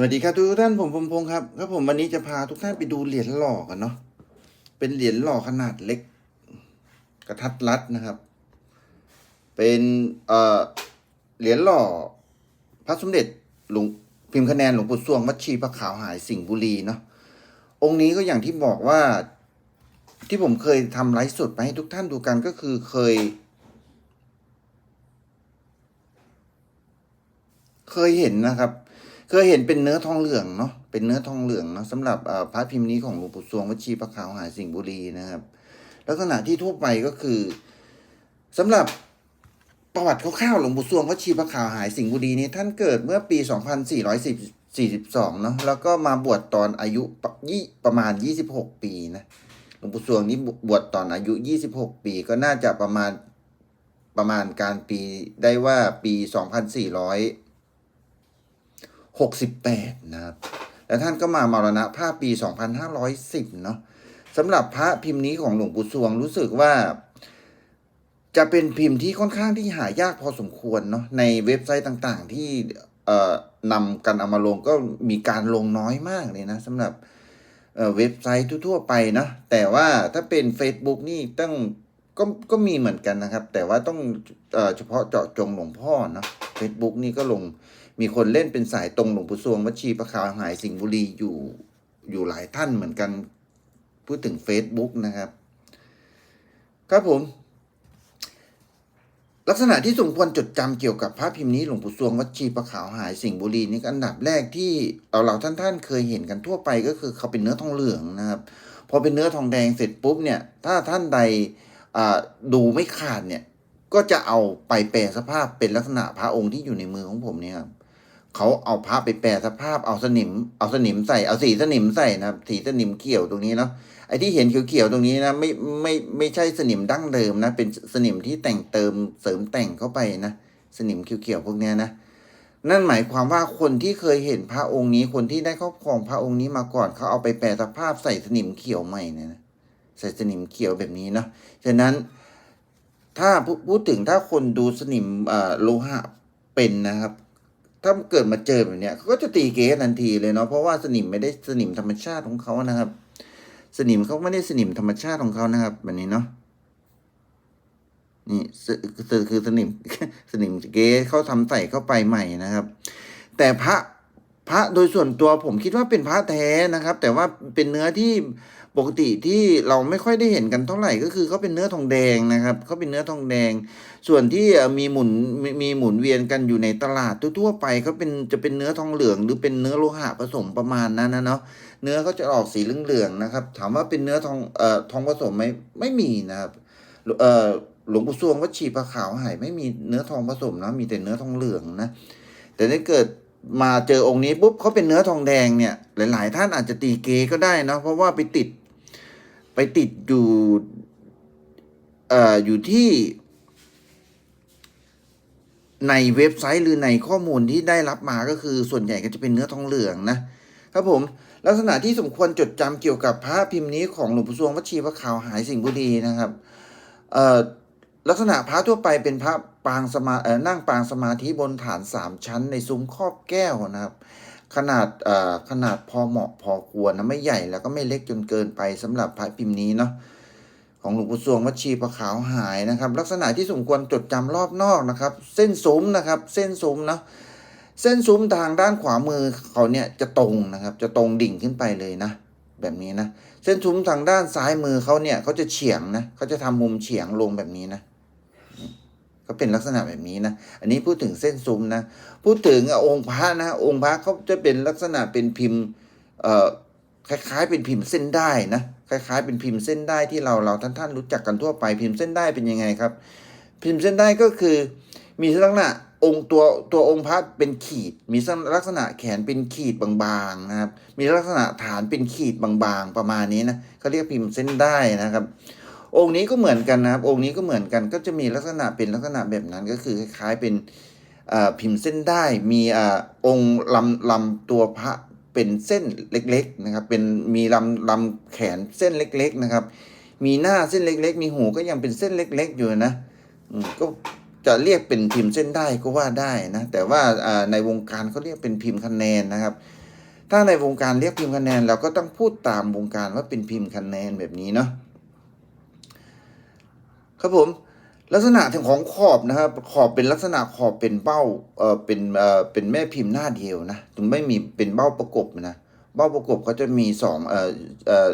สวัสดีครับทุกท่านผมพงพงศ์ครับครับผมวันนี้จะพาทุกท่านไปดูเหรียญหล่อกันเนาะเป็นเหรียญหล่อขนาดเล็ก กระทัดรัดนะครับ เป็นเอ่อเหรียญหล่อพระสมเด็จหลวงพิมพ์คะแนนหลวงปู่สวงวัดชีพระขาวหายสิงห์บุรีเนาะองค์นี้ก็อย่างที่บอกว่าที่ผมเคยทำไลฟ์สดไปให้ทุกท่านดูกันก็คือเคย เคยเห็นนะครับ เคยเห็นเป็นเนื้อทองเหลืองเนาะเป็นเนื้อทองเหลืองเนาะสำหรับพระพิมพ์นี้ของหลวงปู่สวงวชีพระขาวหายสิงห์บุรีนะครับ ลักษณะที่ทั่วไปก็คือสำหรับประวัติคร่าวๆหลวงปู่สวงวชีพระขาวหายสิงห์บุรีนี้ท่านเกิดเมื่อปี 2442เนาะแล้วก็มาบวชตอนอายุปะยี่ประมาณ 26 ปีนะหลวงปู่สวงนี้บวชตอนอายุ 26 ปีก็น่าจะประมาณประมาณการปีได้ว่าปี 2400 68 นะครับ แล้วท่านก็มามรณภาพปี 2510 เนาะสำหรับพระพิมพ์นี้ของหลวงปู่สวงรู้สึกว่า จะเป็นพิมพ์ที่ค่อนข้างที่หายากพอสมควรเนาะในเว็บไซต์ต่างๆ ที่นำกันเอามาลงก็มีการลงน้อยมากเลยนะสำหรับเเว็บไซต์ทั่วๆไปเนาะแต่ว่าถ้าเป็น Facebook นี่ต้องก็ก็มีเหมือนกันนะครับ แต่ว่าต้องเอเฉพาะเจาะจงหลวงพ่อเนาะ Facebook นี่ก็ลง มีคนเล่นเป็นสายตรงหลวงปู่สวงวัชีประขาวหายสิงห์บุรีอยู่อยู่หลายท่านเหมือนกันพูดถึง Facebook นะครับ ครับผม ลักษณะที่สมควรจดจำเกี่ยวกับพระพิมพ์นี้หลวงปู่สวงวัชีประขาวหายสิงห์บุรีนี่อันดับแรกที่เราเราท่านท่านๆ เคยเห็นกันทั่วไปก็คือเขาเป็นเนื้อทองเหลืองนะครับพอเป็นเนื้อทองแดงเสร็จปุ๊บเนี่ยถ้าท่านใดดูไม่ขาดเนี่ยก็จะเอาไปแปลสภาพเป็นลักษณะพระองค์ที่อยู่ในมือของผมเนี่ยครับ เขาเอาพระไปแปลสภาพเอาสนิม เอาสนิมใส่เอาสีสนิมใส่นะครับสีสนิมเขียวตรงนี้เนาะไอ้ที่เห็นเขียวๆตรงนี้นะไม่ไม่ไม่ใช่สนิมดั้งเดิมนะ เป็นสนิมที่แต่งเติมเสริมแต่งเข้าไปนะสนิมเขียวๆพวกเนี้ยนะนั่นหมายความว่าคนที่เคยเห็นพระองค์นี้ คนที่ได้ครอบครองพระองค์นี้มาก่อนเขาเอาไปแปลสภาพใส่สนิมเขียวใหม่เนี่ยนะใส่สนิมเขียวแบบนี้เนาะฉะนั้นถ้าพูดถึงถ้าคนดูสนิมโลหะเป็นนะครับ ถ้าเกิดมาเจอแบบเนี้ยเขาก็จะตีเกสทันทีเลยเนาะเพราะว่าสนิมไม่ได้สนิมธรรมชาติของเขานะครับ สนิมเขาไม่ได้สนิมธรรมชาติของเขานะครับแบบนี้เนาะนี่สคือคือสนิมสนิมเกสเขาทำใส่เข้าไปใหม่นะครับ แต่พระพระโดยส่วนตัวผมคิดว่าเป็นพระแท้นะครับ แต่ว่าเป็นเนื้อที่ ปกติที่เราไม่ค่อยได้เห็นกันเท่าไหร่ก็คือเขาเป็นเนื้อทองแดงนะครับเขาเป็นเนื้อทองแดง ส่วนที่มีหมุนมีมีหมุนเวียนกันอยู่ในตลาดทั่วๆไปเขาเป็นจะเป็นเนื้อทองเหลือง หรือเป็นเนื้อโลหะผสมประมาณนั้นนะเนาะเนื้อเขาจะออกสีเหลืองๆนะครับ ถามว่าเป็นเนื้อทองเอ่อทองผสมไหมไม่มีนะครับเอ่อหลวงปู่สวงวัดชีพระขาวหายไม่มีเนื้อทองผสมนะมีแต่เนื้อทองเหลืองนะแต่ถ้าเกิดมาเจอองค์นี้ปุ๊บเขาเป็นเนื้อทองแดงเนี่ย หลาย ๆ ท่านอาจจะตีเกก็ได้นะเพราะว่าไปติด ไปติดอยู่เอ่ออยู่ที่ในเว็บไซต์หรือในข้อมูลที่ได้รับมาก็คือส่วนใหญ่ก็จะเป็นเนื้อทองเหลืองนะครับผมลักษณะที่สมควรจดจำเกี่ยวกับพระพิมพ์นี้ของหลวงปู่สวงวัชีพระขาวหายสิงห์บุรีนะครับเอ่อลักษณะพระทั่วไปเป็นพระปางสมาเอ่อนั่งปางสมาธิบนฐานสามชั้นในซุ้มครอบแก้วนะครับ ขนาดขนาดพอเหมาะพอควรนะไม่ใหญ่แล้วก็ไม่เล็กจนเกินไปสำหรับพระพิมพ์นี้เนาะของหลวงปู่สวงวัชีประขาวหายนะครับ ลักษณะที่สมควรจดจำรอบนอกนะครับ เส้นซุ้มนะครับ เส้นซุ้มนะเส้นซุ้มทางด้านขวามือเขาเนี่ยจะตรงนะครับ จะตรงดิ่งขึ้นไปเลยนะ แบบนี้นะ เส้นซุ้มทางด้านซ้ายมือเขาเนี่ยเขาจะเฉียงนะเขาจะทำมุมเฉียงลงแบบนี้นะ ก็เป็นลักษณะแบบนี้นะ อันนี้พูดถึงเส้นซุ้มนะ พูดถึงองค์พระนะ องค์พระเขาจะเป็นลักษณะเป็นพิมพ์เอ่อคล้ายๆ เป็นพิมพ์เส้นได้นะ คล้ายๆ เป็นพิมพ์เส้นได้ที่เราเราท่านท่านๆรู้จักกันทั่วไป พิมพ์เส้นได้เป็นยังไงครับ พิมพ์เส้นได้ก็คือ มีลักษณะองค์ตัวตัวองค์พระเป็นขีด มีลักษณะแขนเป็นขีดบางๆนะครับ มีลักษณะฐานเป็นขีดบางๆ ประมาณนี้นะเขาเรียกพิมพ์เส้นได้นะครับ องค์นี้ก็เหมือนกันนะครับ องค์นี้ก็เหมือนกันก็จะมีลักษณะเป็นลักษณะแบบนั้นก็คือคล้ายๆเป็นพิมพ์เส้นได้มีอองค์ลำลำตัวพระเป็นเส้นเล็กๆนะครับ เป็นมีลำลำแขนเส้นเล็ก ๆนะครับ มีหน้าเส้นเล็ก ๆ มีหูก็ยังเป็นเส้นเล็ก ๆ อยู่นะก็จะเรียกเป็นพิมพ์เส้นได้ก็ว่าได้นะแต่ว่าในวงการเขาเรียกเป็นพิมพ์คะแนนนะครับ ถ้าในวงการเรียกพิมพ์คะแนนเราก็ต้องพูดตามวงการว่าเป็นพิมพ์คะแนนแบบนี้เนาะ ครับผมลักษณะของขอบนะครับขอบเป็นลักษณะขอบเป็นเบ้าเออเป็นเออเป็นแม่พิมพ์หน้าเดียวนะถึงไม่มีเป็นเบ้าประกบนะเบ้าประกบเขาจะมีสองเออเออ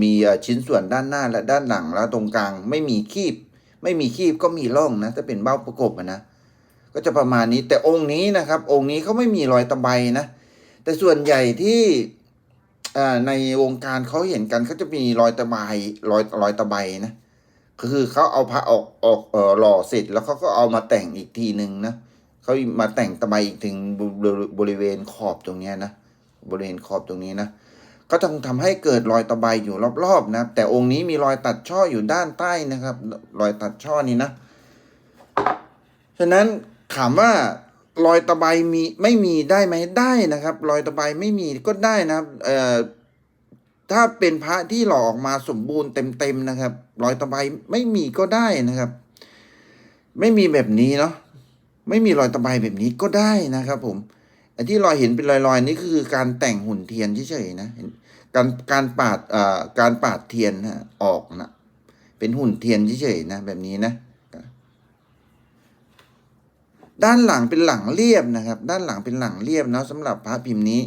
มีชิ้นส่วนด้านหน้าและด้านหลังแล้วตรงกลาง ไม่มีคีบ ไม่มีคีบก็มีร่องนะถ้าเป็นเบ้าประกบนะก็จะประมาณนี้แต่องค์นี้นะครับ องค์นี้เขาไม่มีรอยตะไบนะแต่ส่วนใหญ่ที่อ่าในวงการเขาเห็นกันเขาจะมีรอยตะไบรอยรอยตะไบนะ คือเขาเอาพระออกออกเออหล่อเสร็จแล้วเขาก็เอามาแต่งอีกทีหนึ่งนะเขามาแต่งตะไบอีกถึงบริบริเวณขอบตรงเนี้ยนะบริเวณขอบตรงนี้นะก็ต้องทำให้เกิดรอยตะไบอยู่รอบๆนะแต่องค์นี้มีรอยตัดช่ออยู่ด้านใต้นะครับ รอยตัดช่อนี้นะฉะนั้นถามว่ารอยตะไบมีไม่มีได้ไหมได้นะครับ รอยตะไบไม่มีก็ได้นะครับเอ่อ ถ้าเป็นพระที่หล่อออกมาสมบูรณ์เต็มๆนะครับ รอยตะไบไม่มีก็ได้นะครับ ไม่มีแบบนี้เนาะไม่มีรอยตะไบแบบนี้ก็ได้นะครับ ผมไอ้ที่รอยเห็นเป็นรอยๆนี่คือการแต่งหุ่นเทียนเฉยๆนะการการปาดเอ่อการปาดเทียนนะออกนะเป็นหุ่นเทียนเฉยๆนะแบบนี้นะด้านหลังเป็นหลังเรียบนะครับ ด้านหลังเป็นหลังเรียบนะสำหรับพระพิมพ์นี้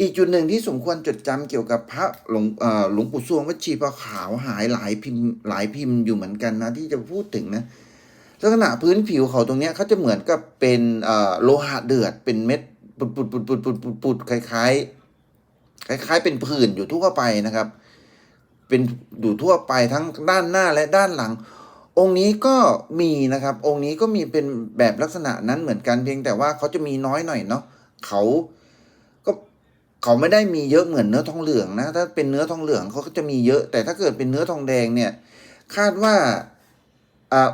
อีกจุดหนึ่งที่สมควรจดจำเกี่ยวกับพระหลวงหลวงปู่สวงวัชีปะขาวหายหลายพิมพ์หลายพิมพ์อยู่เหมือนกันนะที่จะพูดถึงนะลักษณะพื้นผิวเขาตรงเนี้ยเขาจะเหมือนกับเป็นโลหะเดือดเป็นเม็ดปุดปุดปุดปุดปุดปุดปุดคล้ายๆคล้ายๆเป็นผื่นอยู่ทั่วไปนะครับ เป็นอยู่ทั่วไปทั้งด้านหน้าและด้านหลัง องค์นี้ก็มีนะครับ องค์นี้ก็มีเป็นแบบลักษณะนั้นเหมือนกันเพียงแต่ว่าเขาจะมีน้อยหน่อยเนาะเขา เขาไม่ได้มีเยอะเหมือนเนื้อทองเหลืองนะ ถ้าเป็นเนื้อทองเหลืองเขาก็จะมีเยอะ แต่ถ้าเกิดเป็นเนื้อทองแดงเนี่ย คาดว่าอ่า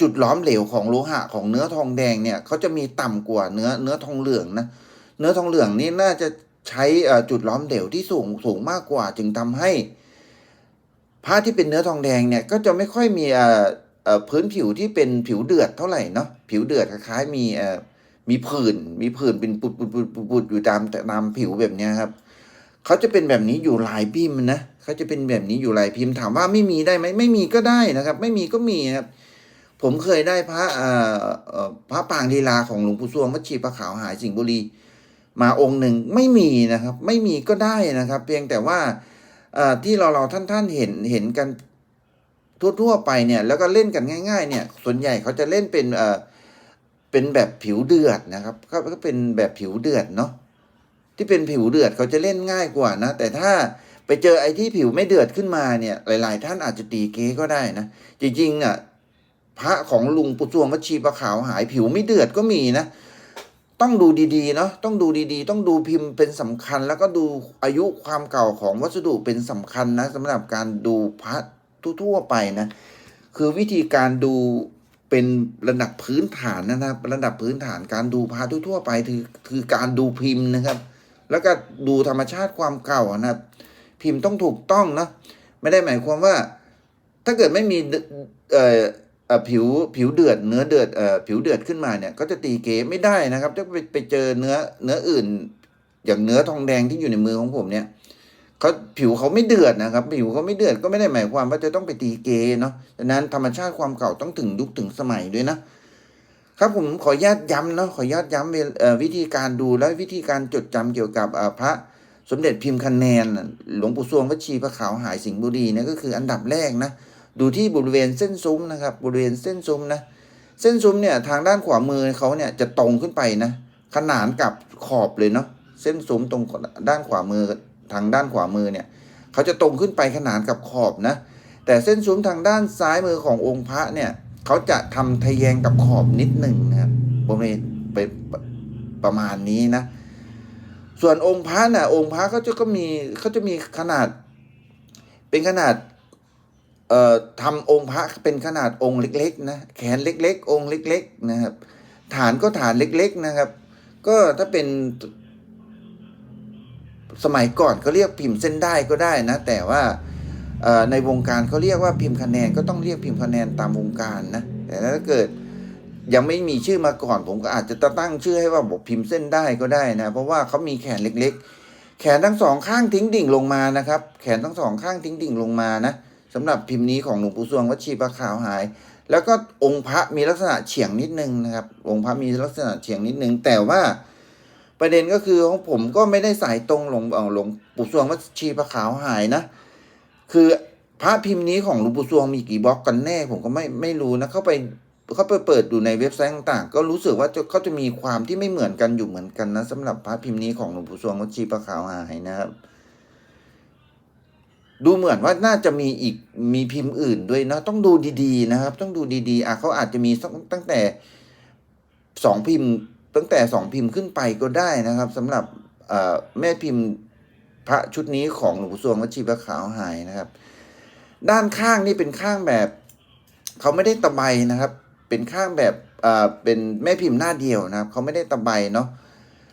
จุดล้อมเหลวของโลหะของเนื้อทองแดงเนี่ยเขาจะมีต่ำกว่าเนื้อเนื้อทองเหลืองนะเนื้อทองเหลืองนี่น่าจะใช้จุดล้อมเหลวที่สูงสูงมากกว่า จึงทำให้ผ้าที่เป็นเนื้อทองแดงเนี่ยก็จะไม่ค่อยมีพื้นผิวที่เป็นผิวเดือดเท่าไหร่เนาะผิวเดือดคล้ายๆมีเมีผื่นมีผื่นเป็นปุดปุดปุดปุดปุดอยู่ตามตามผิวแบบนี้ครับเขาจะเป็นแบบนี้อยู่หลายพิมพ์นะเขาจะเป็นแบบนี้อยู่หลายพิมพ์ถามว่าไม่มีได้ไหมไม่มีก็ได้นะครับ ไม่มีก็มีครับ ผมเคยได้พระพระปางลีลาของหลวงปู่สวงวัดชีปะขาวหายสิงห์บุรี มาองค์หนึ่งไม่มีนะครับ ไม่มีก็ได้นะครับ เพียงแต่ว่าที่เราเราท่านท่านเห็นเห็นกันทั่วๆไปเนี่ย แล้วก็เล่นกันง่าย ๆ เนี่ย ส่วนใหญ่เขาจะเล่นเป็นเอ่อ เป็นแบบผิวเดือดนะครับก็เป็นแบบผิวเดือดเนาะที่เป็นผิวเดือดเขาจะเล่นง่ายกว่านะ แต่ถ้าไปเจอไอ้ที่ผิวไม่เดือดขึ้นมาเนี่ย หลาย ๆ ท่านอาจจะตีเก๊ก็ได้นะ จริงๆน่ะพระของลุงปุจวงวัชีปะขาวหายผิวไม่เดือดก็มีนะ ต้องดูดีๆเนาะต้องดูดีๆ ต้องดูพิมพ์เป็นสำคัญ แล้วก็ดูอายุความเก่าของวัสดุเป็นสำคัญนะสำหรับการดูพระทั่วๆไปนะ คือวิธีการดู เป็นระดับพื้นฐานนะครับ ระดับพื้นฐานการดูพระทั่วไปคือคือการดูพิมพ์นะครับ แล้วก็ดูธรรมชาติความเก่านะครับ พิมพ์ต้องถูกต้องนะไม่ได้หมายความว่า ถ้าเกิดไม่มีเอ่อเอ่อผิวผิวเดือดเนื้อเดือดเอ่อผิวเดือดขึ้นมาเนี่ยก็จะตีเก๋ไม่ได้นะครับถ้าไปไปเจอเนื้อเนื้ออื่น อย่างเนื้อทองแดงที่อยู่ในมือของผมเนี่ย เขาผิวเขาไม่เดือดนะครับ ผิวเขาไม่เดือดก็ไม่ได้หมายความว่าจะต้องไปตีเกเนาะฉะนั้นธรรมชาติความเก่าต้องถึงยุคถึงสมัยด้วยนะครับผมขออนุญาตย้ำเนาะขออนุญาตย้ำวิธีการดูและวิธีการจดจำเกี่ยวกับพระสมเด็จพิมพ์คะแนนหลวงปู่สวงวัชีพระขาวหายสิงห์บุรีเนี่ยก็คืออันดับแรกนะดูที่บริเวณเส้นซุ้มนะครับ บริเวณเส้นซุ้มนะเส้นซุ้มเนี่ยทางด้านขวามือเขาเนี่ยจะตรงขึ้นไปนะ ขนานกับขอบเลยเนาะเส้นซุ้มตรงด้านขวามือ ทางด้านขวามือเนี่ยเขาจะตรงขึ้นไปขนานกับขอบนะแต่เส้นซุ้มทางด้านซ้ายมือขององค์พระเนี่ยเขาจะทำทะแยงกับขอบนิดหนึ่งนะครับบริเวณไปประมาณนี้นะ ส่วนองค์พระน่ะองค์พระเขาจะก็มีเขาจะมีขนาดเป็นขนาดเอ่อทำองค์พระเป็นขนาดองค์เล็กๆนะแขนเล็ก ๆ องค์เล็ก ๆ นะครับ ฐานก็ฐานเล็ก ๆนะครับ ก็ถ้าเป็น สมัยก่อนเขาเรียกพิมพ์เส้นได้ก็ได้นะ แต่ว่าในวงการเขาเรียกว่าพิมพ์คะแนนก็ต้องเรียกพิมพ์คะแนนตามวงการนะแต่ถ้าเกิดยังไม่มีชื่อมาก่อนผมก็อาจจะตั้งชื่อให้ว่าบอกพิมพ์เส้นได้ก็ได้นะ เพราะว่าเขามีแขนเล็ก ๆ แขนทั้งสองข้างทิ้งดิ่งลงมานะครับ แขนทั้งสองข้างทิ้งดิ่งลงมานะสำหรับพิมพ์นี้ของหลวงปู่สวงวัชีปะขาวหาย แล้วก็องค์พระมีลักษณะเฉียงนิดนึงนะครับ องค์พระมีลักษณะเฉียงนิดนึง แต่ว่า ประเด็นก็คือของผมก็ไม่ได้สายตรงหลวงหลวงปู่สวงวัดชีปะขาวหายนะ คือพระพิมพ์นี้ของหลวงปู่สวงมีกี่บล็อกกันแน่ ผมก็ไม่ไม่รู้นะเข้าไปเขาไปเปิดดูในเว็บไซต์ต่างๆ ก็รู้สึกว่าเขาจะมีความที่ไม่เหมือนกันอยู่เหมือนกันนะสำหรับพระพิมพ์นี้ของหลวงปู่สวงวัดชีปะขาวหายนะครับดูเหมือนว่าน่าจะมีอีกมีพิมพ์อื่นด้วยนะ ต้องดูดีๆนะครับ ต้องดูดีๆอะเขาอาจจะมีตั้งแต่สองพิมพ์ ตั้งแต่สองพิมพ์ขึ้นไปก็ได้นะครับสำหรับแม่พิมพ์พระชุดนี้ของหลวงปู่สวงวัชีพระขาวหายนะครับ ด้านข้างนี่เป็นข้างแบบเขาไม่ได้ตะไบนะครับ เป็นข้างแบบเป็นแม่พิมพ์หน้าเดียวนะครับเขาไม่ได้ตะไบเนาะ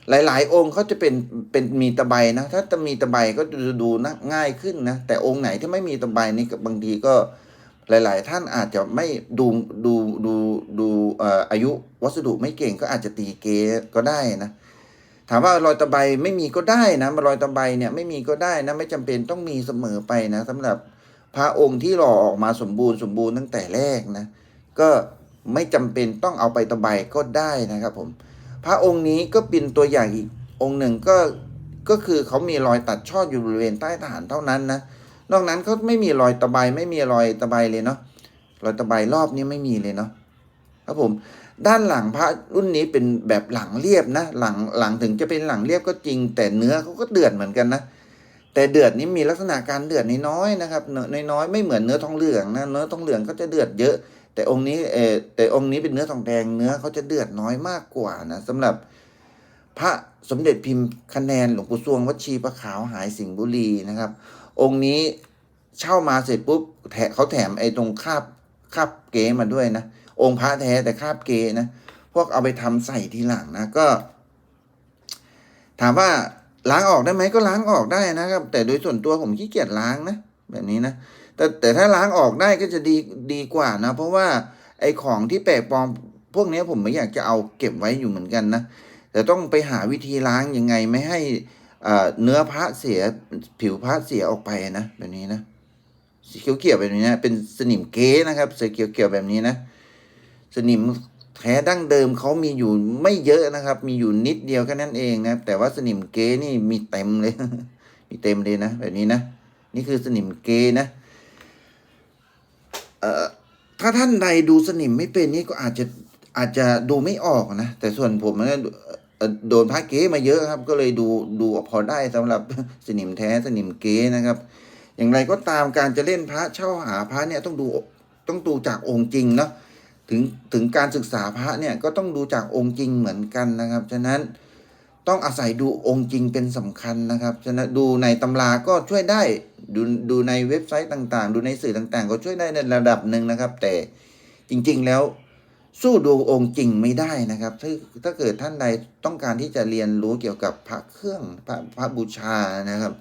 หลาย ๆ องค์เขาจะเป็นเป็นมีตะไบนะ ถ้าจะมีตะไบก็จะดูง่ายขึ้นนะแต่องค์ไหนที่ไม่มีตะไบนี่บางทีก็ หลาย ๆ ท่านอาจจะไม่ดูดูดูดูอายุวัสดุไม่เก่งก็อาจจะตีเกก็ได้นะถามว่ารอยตะไบไม่มีก็ได้นะรอยตะไบเนี่ยไม่มีก็ได้นะไม่จำเป็นต้องมีเสมอไปนะสำหรับพระองค์ที่หล่อออกมาสมบูรณ์สมบูรณ์ตั้งแต่แรกนะ ก็ไม่จำเป็นต้องเอาไปตะไบก็ได้นะครับผม พระองค์นี้ก็เป็นตัวอย่างอีกองค์หนึ่งก็ก็คือเขามีรอยตัดช่ออยู่บริเวณใต้ฐานเท่านั้นนะ นอกนั้นเขาไม่มีรอยตะไบไม่มีรอยตะไบเลยเนาะรอยตะไบรอบนี้ไม่มีเลยเนาะครับผม ด้านหลังพระรุ่นนี้เป็นแบบหลังเรียบนะ หลังหลังถึงจะเป็นหลังเรียบก็จริง แต่เนื้อเขาก็เดือดเหมือนกันนะแต่เดือดนี้มีลักษณะการเดือดน้อยๆนะครับน้อน้อยๆไม่เหมือนเนื้อทองเหลืองนะเนื้อทองเหลืองก็จะเดือดเยอะ แต่องค์นี้เออแต่องค์นี้เป็นเนื้อทองแดงเนื้อเขาจะเดือดน้อยมากกว่านะสำหรับพระสมเด็จพิมพ์คะแนนหลวงปู่สวงวัชีประขาวหายสิงห์บุรีนะครับ องค์นี้เช่ามาเสร็จปุ๊บแถเขาแถมไอ้ตรงคาบคาบเก๋มาด้วยนะ องค์พระแท้แต่คาบเก๋นะ พวกเอาไปทำใส่ทีหลังนะก็ ถามว่าล้างออกได้ไหมก็ล้างออกได้นะครับ แต่โดยส่วนตัวผมขี้เกียจล้างนะแบบนี้นะแต่แต่ถ้าล้างออกได้ก็จะดีดีกว่านะ เพราะว่าไอ้ของที่แปลกปลอมพวกนี้ผมไม่อยากจะเอาเก็บไว้อยู่เหมือนกันนะแต่ต้องไปหาวิธีล้างยังไงไม่ให้ เนื้อพระเสียผิวพระเสียออกไปนะแบบนี้นะสีเขียวๆแบบนี้นะเป็นสนิมเก๊นะครับสีเขียวๆแบบนี้นะ สนิมแท้ดั้งเดิมเขามีอยู่ไม่เยอะนะครับ มีอยู่นิดเดียวแค่นั้นเองนะแต่ว่าสนิมเก๊นี่มีเต็มเลย มีเต็มเลยนะแบบนี้นะนี่คือสนิมเก๊นะเอ่อถ้าท่านใดดูสนิมไม่เป็นนี่ก็อาจจะอาจจะดูไม่ออกนะแต่ส่วนผมเนี่ย โดนพระเก๊มาเยอะครับ ก็เลยดูดูพอได้สำหรับสนิมแท้สนิมเก๊นะครับ อย่างไรก็ตามการจะเล่นพระเช่าหาพระเนี่ยต้องดูต้องดูจากองค์จริงเนาะถึงถึงการศึกษาพระเนี่ยก็ต้องดูจากองค์จริงเหมือนกันนะครับ ฉะนั้นต้องอาศัยดูองค์จริงเป็นสำคัญนะครับ ฉะนั้นดูในตำราก็ช่วยได้ดูดูในเว็บไซต์ต่างๆ ดูในสื่อต่างๆ ก็ช่วยได้ในระดับหนึ่งนะครับ แต่จริง ๆแล้ว สู้ดูองค์จริงไม่ได้นะครับ ถ้าถ้าเกิดท่านใดต้องการที่จะเรียนรู้เกี่ยวกับพระเครื่องพระพระบูชานะครับ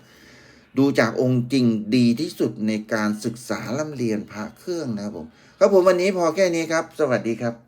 ดูจากองค์จริงดีที่สุดในการศึกษาล่ำเรียนพระเครื่องนะครับผมครับผมวันนี้พอแค่นี้ครับ สวัสดีครับ